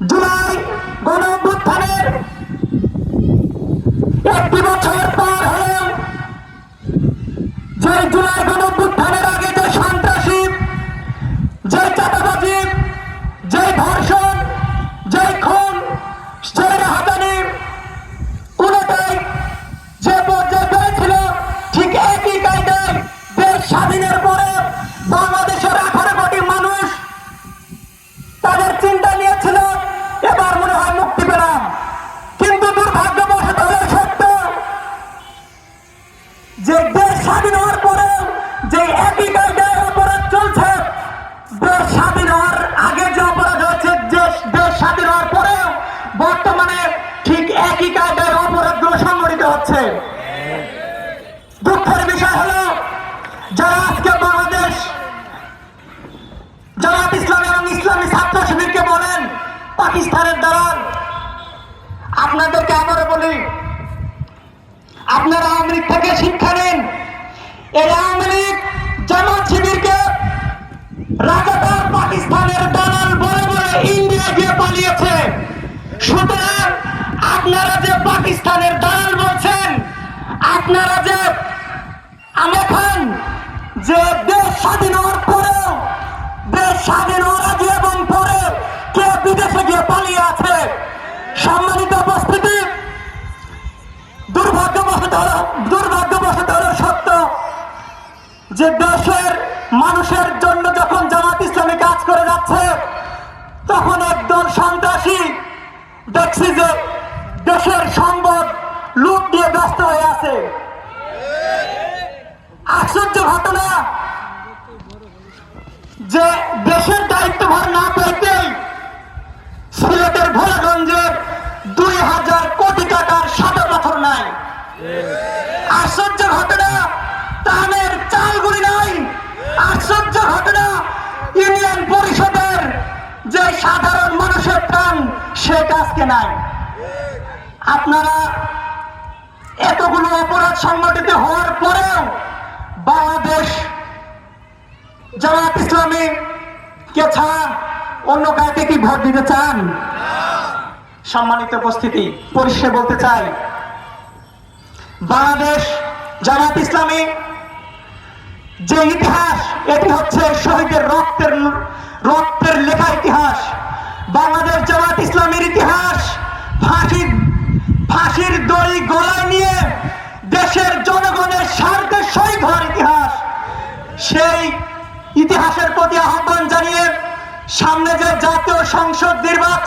July স্বাধীন হওয়ার পরেও বর্তমানে ঠিক একই কায়দায় অপরাধগুলো সংগঠিত হচ্ছে। দুঃখের বিষয় হলো, যারা আজকে বাংলাদেশ জামাত ইসলাম এবং ইসলামী ছাত্র শিবিরকে বলেন, পাকিস্তানের দালাল। আপনাদেরকে আবারও বলি, আপনারা লীগ থেকে আপনারা যে পাকিস্তানের দালাল বলছেন, আপনারা যে আমরা যে দেশ স্বাধীন হওয়ার পরেও দেশ স্বাধীন হওয়ার আগে এবং পরে কে বিদেশে গিয়ে পালিয়ে আছে? সম্মানিত উপস্থিতি, দুর্ভাগ্যবশত দুর্ভাগ্যবশত হলো সত্য যে দেশের মানুষের জন্য যখন জামাত ইসলামী কাজ করে যাচ্ছে, তখন একদল সন্ত্রাসী দেখছি যে দিয়ে ব্যস্ত হয়ে আছে। আশ্চর্য ঘটনা। যে দেশের দায়িত্বভার না পেতেই সিলেটের ভোলাগঞ্জের দুই হাজার কোটি টাকার সাদা পাথর নাই। আশ্চর্য ঘটনা, তানের চালগুলি নাই। আশ্চর্য ঘটনা, ইউনিয়ন পরিষদের যে সাধারণ মানুষের প্রাণ, সে কাজকে নাই। আপনারা এতগুলো অপরাধ সংগঠিত হওয়ার পরেও বাংলাদেশ জামাত ইসলামী কে ছাড়া অন্য কাউকে কি ভোট দিতে চান? সম্মানিত উপস্থিতি পরিষ্কার বলতে চাই, বাংলাদেশ জামাত ইসলামী যে ইতিহাস, এটি হচ্ছে শহীদের রক্তের রক্তের লেখা ইতিহাস। বাংলাদেশ জামাত ইসলামের ইতিহাস ফাঁসির ফাঁসির দড়ি গলায় দেশের জনগণের স্বার্থে শহীদ হওয়ার ইতিহাস। সেই ইতিহাসের প্রতি আহ্বান জানিয়ে সামনে যে জাতীয় সংসদ নির্বাচন